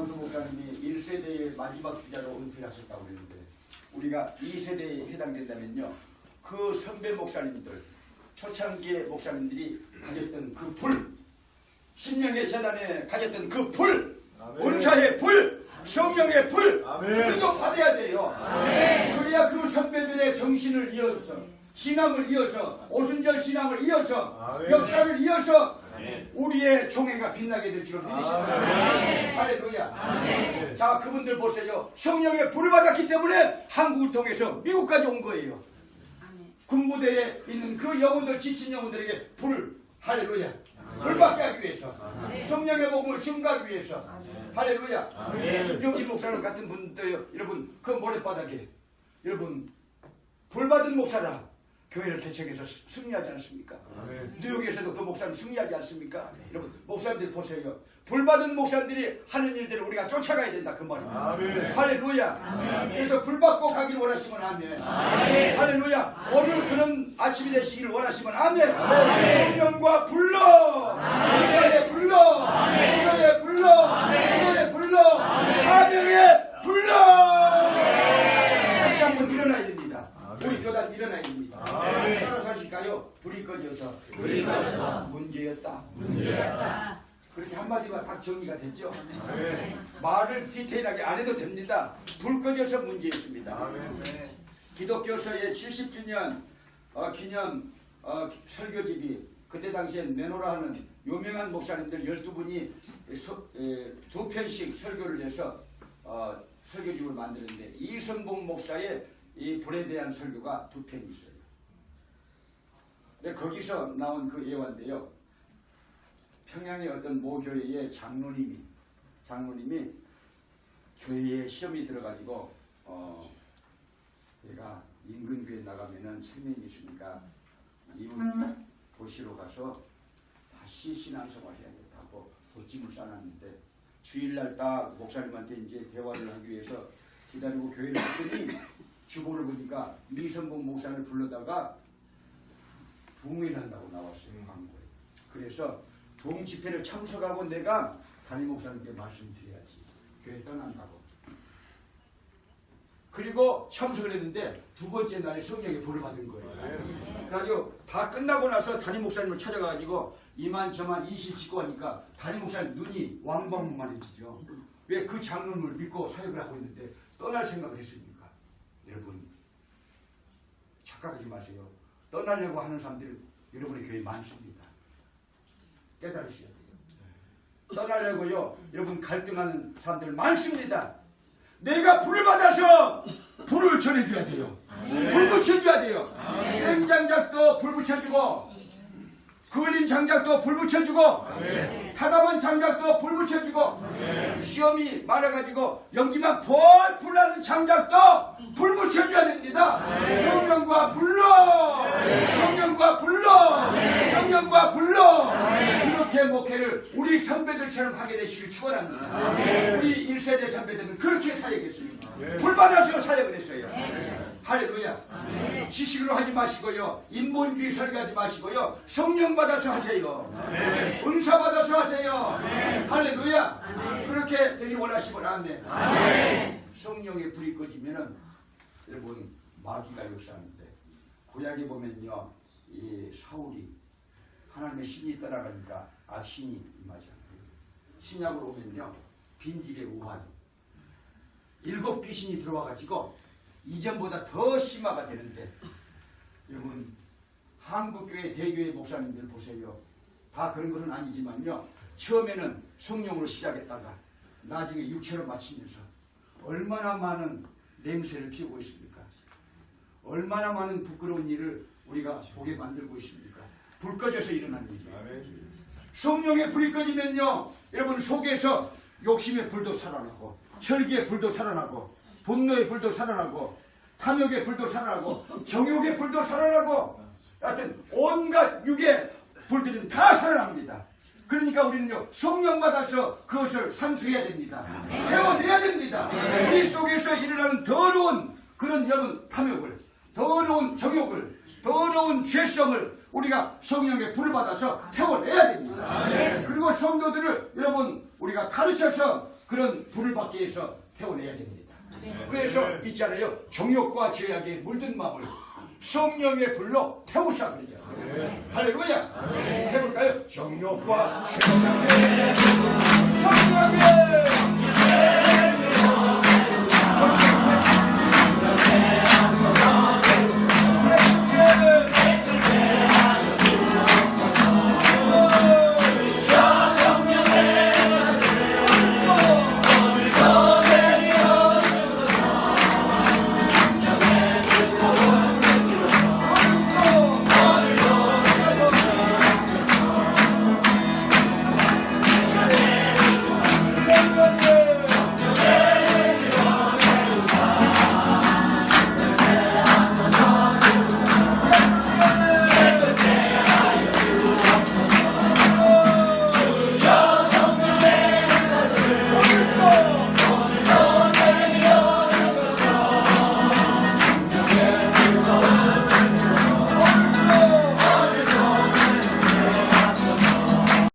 박항서 목사님이 1세대의 마지막 주자로 은퇴하셨다고 했는데 우리가 2세대에 해당된다면요. 그 선배 목사님들, 초창기의 목사님들이 가졌던 그 불, 신령의 재단에 가졌던 그 불, 본사의 불, 성령의 불, 우리도 받아야 돼요. 아멘. 그래야 그 선배들의 정신을 이어서 신앙을 이어서, 오순절 신앙을 이어서, 아멘. 역사를 이어서 우리의 종회가 빛나게 될 줄을 믿으십니다. 할렐루야. 자, 그분들 보세요. 성령의 불을 받았기 때문에 한국을 통해서 미국까지 온 거예요. 군부대에 있는 그 영혼들, 지친 영혼들에게 불을, 할렐루야. 불 받게 하기 위해서. 성령의 복음을 증가하기 위해서. 할렐루야. 김경진 목사님 같은 분도요. 여러분, 그 모래바닥에. 여러분, 불 받은 목사라. 교회를 개척해서 스- 승리하지 않습니까? 뉴욕에서도 그 목사님 승리하지 않습니까? 여러분, 목사님들 보세요. 불 받은 목사님들이 하는 일들을 우리가 쫓아가야 된다. 그 말입니다. 아멘. 할렐루야. 그래서 불 받고 가길 원하시면 아멘. 할렐루야. 오늘 그런 아침이 되시기를 원하시면 아멘. 성령과 불러. 기도에 불러. 기도에 불러. 기도에 불러. 사명에 불러. 다시 한번 일어나야 됩니다. 우리 교단 일어나야 됩니다. 따라서 하실까요? 불이 꺼져서. 불이 꺼져서. 문제였다. 그렇게 한마디만 딱 정리가 됐죠? 말을 디테일하게 안 해도 됩니다. 불 꺼져서 문제였습니다. 기독교서의 70주년 어, 기념 어, 기- 설교집이 그때 당시에 내노라 하는 유명한 목사님들 12분이 두 편씩 설교를 해서 어, 설교집을 만드는데 이성봉 목사의 이 불에 대한 설교가 두 편이 있어요. 근데 거기서 나온 그 예화인데요. 평양의 어떤 모 교회의 장로님이 장로님이 교회에 시험이 들어가지고 어, 내가 인근 교회 나가면은 생명이 있으니까 이웃 도시로 가서 다시 신앙생활 해야겠다고 도짐을 싸놨는데 주일날 딱 목사님한테 이제 대화를 하기 위해서 기다리고 교회를 갔더니 주보를 보니까 이성봉 목사를 불러다가 부흥회한다고 나왔어요 광고에. 그래서 부흥 집회를 참석하고 내가 담임 목사님께 말씀드려야지 교회 떠난다고. 그리고 참석을 했는데 두 번째 날에 성령의 불을 받은 거예요. 그래가지고 다 끝나고 나서 담임 목사님을 찾아가가지고 이만 저만 이실 짓고 하니까 담임 목사님 눈이 왕방만해지죠. 왜 그 장로님을 믿고 사역을 하고 있는데 떠날 생각을 했습니까? 여러분 착각하지 마세요. 떠나려고 하는 사람들 여러분의 교회 많습니다. 깨달으셔야 돼요. 떠나려고요. 여러분 갈등하는 사람들 많습니다. 내가 불을 받아서 불을 전해줘야 돼요. 불 붙여줘야 돼요. 생장작도 불 붙여주고 그을린 장작도 불 붙여주고 타담한 장작도 불 붙여주고 시험이 많아가지고 연기만 폴폴 나는 장작도 불 붙여줘야 됩니다. 성령과 불러 성령과 불러 성령과 불러 이렇게 목회를 우리 선배들처럼 하게 되시길 축원합니다. 우리 1세대 선배들은 그렇게 사역했습니다. 불 받아서 사역을 했어요. 할렐루야. 지식으로 하지 마시고요. 인본주의 설교하지 마시고요. 성령 받아서 하세요. 은사 받아서 하세요. 할렐루야. 그렇게 되길 원하시면 아멘. 성령의 불이 꺼지면은 여러분 마귀가 역사하는데 구약에 보면요. 이 사울이 하나님의 신이 떠나가니까 악신이 임하잖아요. 신약으로 오면요. 빈집의 우환. 일곱 귀신이 들어와가지고 이전보다 더 심화가 되는데 여러분 한국교회 대교회 목사님들 보세요. 다 그런 것은 아니지만요. 처음에는 성령으로 시작했다가 나중에 육체로 마치면서 얼마나 많은 냄새를 피우고 있습니까? 얼마나 많은 부끄러운 일을 우리가 보게 만들고 있습니까? 불 꺼져서 일어난 일이에요. 성령의 불이 꺼지면요, 여러분 속에서 욕심의 불도 살아나고, 혈기의 불도 살아나고, 분노의 불도 살아나고, 탐욕의 불도 살아나고, 정욕의 불도 살아나고, 하여튼 온갖 육의 불들은 다 살아납니다. 그러니까 우리는요, 성령 받아서 그것을 상수해야 됩니다. 태워내야 됩니다. 우리 속에서 일어나는 더러운 그런 여러분 탐욕을, 더러운 정욕을, 더러운 죄성을 우리가 성령의 불을 받아서 태워내야 됩니다. 그리고 성도들을 여러분 우리가 가르쳐서 그런 불을 받기 위해서 태워내야 됩니다. 그래서 있잖아요. 정욕과 죄악에 물든 마음을 성령의 불로 태우사 그러죠. 할렐루야. 해볼까요? 정욕과 죄악에 성령의